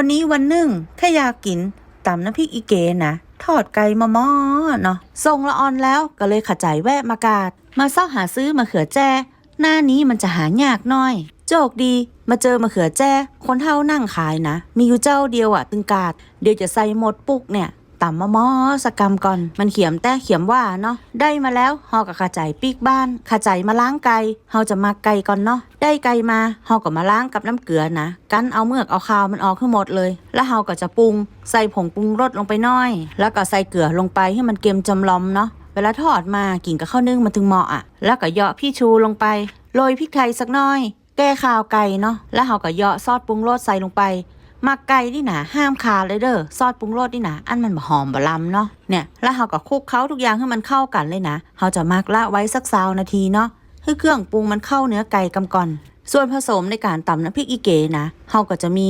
วันนี้วันหนึ่งถ้าอยากกินตำน้ำพริกอีเกนะทอดไก่มาม้อเนาะส่งละออนแล้วก็เลยขจายแวะมากาด มาเศร้าหาซื้อมะเขือแจ้หน้านี้มันจะหายากน้อย โจกดี มาเจอมะเขือแจ้ คนเท่านั่งขายนะ มีอยู่เจ้าเดียวอะตึงกาด เดี๋ยวจะใส่หมดปุกเนี่ย ต่ำมะมอสกรรมก่อน มันเขียมแต่เขียมว่าเนาะได้มาแล้วเฮากับขาใจปีกบ้านขาใจมาล้างไก่เฮาจะมาไก่ก่อนเนาะได้ไก่มาเฮาก็มาล้างกับน้ำเกลือนะกันเอาเมือกเอาคาวมันออกทั้งหมดเลย แล้วเฮาก็จะปรุง ใส่ผงปรุงรสลงไปน้อย แล้วก็ใส่เกลือลงไปให้มันเกมจำลอมเนาะเวลาทอดมากินกับข้าวนึ่งมันถึงเหมาะอะแล้วก็เหยาะพี่ชูลงไปโรยพริกไทยสักน้อย แก้ข่าวไก่เนาะแล้วเฮาก็เหยาะซอสปรุงรสใส่ลงไป มักไก่นี่นะห้ามขาเลยเด้อซอสปรุงรสนี่นะอันมันหอมบ่ลำเนาะเนี่ยแล้วเฮาก็คลุกเคล้าทุกอย่างให้มันเข้ากันเลยนะเฮาจะมักละไว้สักสาวนาทีเนาะให้เครื่องปรุงมันเข้าเนื้อไก่กำก่อน ส่วนผสมในการตำน้ำพริกอีเก๋นะเฮาก็จะมี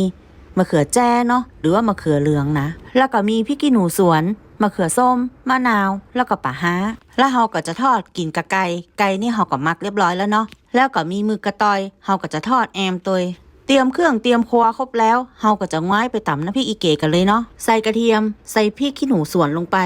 มะเขือแจ้เนาะหรือว่ามะเขือเหลืองนะ แล้วก็มีพริกขี้หนูสวนมะเขือส้มมะนาว แล้วก็ปะฮะแล้วเฮาก็จะทอดกินกับไก่ไก่นี่เฮาก็มักเรียบร้อยแล้วเนาะแล้วก็มีมือกระตอยเฮาก็จะทอดแอมตัว เตรียมเครื่องเตรียมครัวครบแล้วเฮาก็จะง่ายไปตำน้ำพริกอีเก๋กันเลยเนาะใส่กระเทียม ใส่พริกขี้หนูสวนลงไป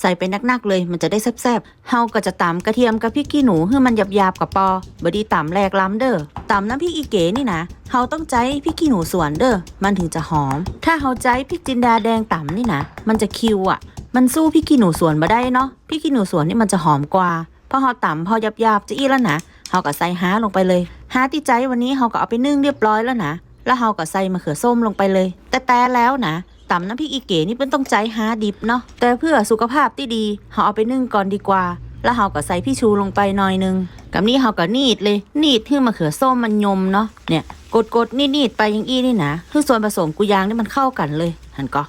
ใส่ไปนักๆเลย มันจะได้แซ่บๆเฮาก็จะตำกระเทียมกับพริกขี้หนูให้มันหยาบๆกับปอบดีตำแรกล้ำเด้อตำน้ำพริกอีเก๋นี่นะเฮาต้องใจพริกขี้หนูสวนเด้อมันถึงจะหอม ถ้าเฮาใจพริกจินดาแดงตำนี่นะมันจะคิวอะ มันสู้พริกขี้หนูสวนมาได้เนาะพริกขี้หนูสวนนี่มันจะหอมกว่าพอเฮาตำพอหยาบๆจะอี้แล้วนะเฮาก็ใส่ฮาลงไปเลย ฮาที่ใจวันนี้เฮาก็เอาไปนึ่งเรียบร้อยแล้วนะ แล้วเฮาก็ใส่มะเขือส้มลงไปเลย แต่แต่แล้วนะตำน้ำพริกอีเก๋นี่เป็นต้องใจฮาดิบเนาะ แต่เพื่อสุขภาพที่ดีเฮาเอาไปนึ่งก่อนดีกว่า แล้วเฮาก็ใส่พี่ชูลงไปหน่อยนึง กับนี้เฮาก็นีดเลย นีดให้มะเขือส้มมันยมเนาะ เนี่ยกดกดนีดนีดไปยังอี้นี่นะคือส่วนผสมกุยางนี่มันเข้ากันเลย หันก็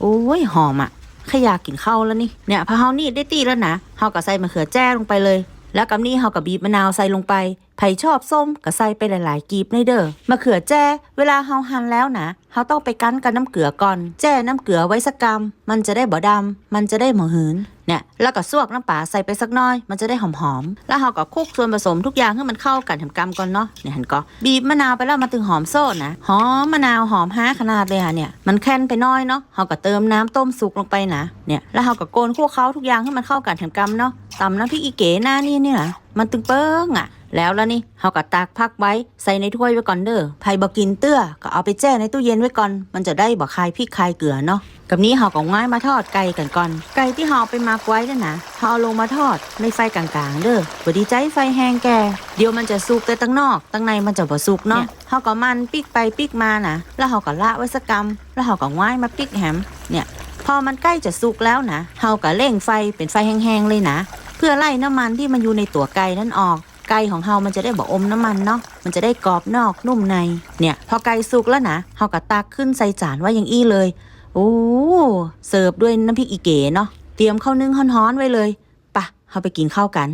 โอ้ยหอมอะขยากินข้าวแล้วนี่ เนี่ยพอเฮานีดได้ตีแล้วนะเฮาก็ใส่มะเขือแจ้ลงไปเลย แล้วกับนี้เฮาก็บีบมะนาวใส่ลงไป ไผชอบส้มก็ใส่ไปหลายๆกีบในเด้อมะเขือแจ้เวลาเฮาหั่นแล้วนะเฮาต้องไปกั้นกับน้ำเกลือก่อน แจ้น้ำเกลือไว้สักกำมันจะได้บ่ดำมันจะได้หมอหืนเนี่ยแล้วก็ซวกน้ำปลาใส่ไปสักน้อย มันจะได้หอมๆแล้วเฮาก็คลุกส่วนผสมทุกอย่างให้มันเข้ากันทำกำก่อนเนาะเนี่ยหันก็บีบมะนาวไปแล้วมาถึงหอมโซ่นะหอมมะนาวหอมห้าขนาดเลยค่ะเนี่ยมันแค่นไปน้อยเนาะเฮาก็เติมน้ำต้มสุกลงไปนะเนี่ยแล้วเฮาก็โกนคั่วเขาทุกอย่างให้มันเข้ากันทำกำเนาะตำน้ำพริกอีเก๋หน้านี่เนี่ยนะ มันตึงเปิ้งอะ แล้วแล้วนี่เฮาก็ตากพักไว้ใส่ในถ้วยไว้ก่อนเด้อไผบ่กินเตื้อก็เอาไปแช่ในตู้เย็นไว้ก่อน มันจะได้บ่คายพริกคายเกลือเนาะกับนี้เฮาก็ง่ายมาทอดไก่กันก่อน ไก่ที่เฮาเอาไปมักไว้นั่นนะเฮาเอาลงมาทอดในไฟกลางๆ เด้อบ่ดีใจไฟแห้งแก่เดี๋ยวมันจะสุกแต่ตั้งนอกตั้งในมันจะบ่สุกเนาะเฮาก็มันปิกไปปิกมานะแล้วเฮาก็ละไว้สักกำแล้วเฮาก็ง่ายมาปิกแฮมเนี่ยพอมันใกล้จะสุกแล้วนะเฮาก็เร่งไฟเป็นไฟแห้งๆเลยนะ เพื่อไล่น้ำมันที่มันอยู่ในตัวไก่นั่นออก ไก่ของเฮามันจะได้บ่อมน้ำมันเนาะมันจะได้กรอบนอกนุ่มใน เนี่ย พอไก่สุกแล้วนะเฮาก็ตักขึ้นใส่จานไว้อย่างอี้เลยโอ้เสิร์ฟด้วยน้ำพริกอีเก๋เนาะเตรียมข้าวนึ่งฮ้อนๆไว้เลยปะเฮาไปกินข้าวกัน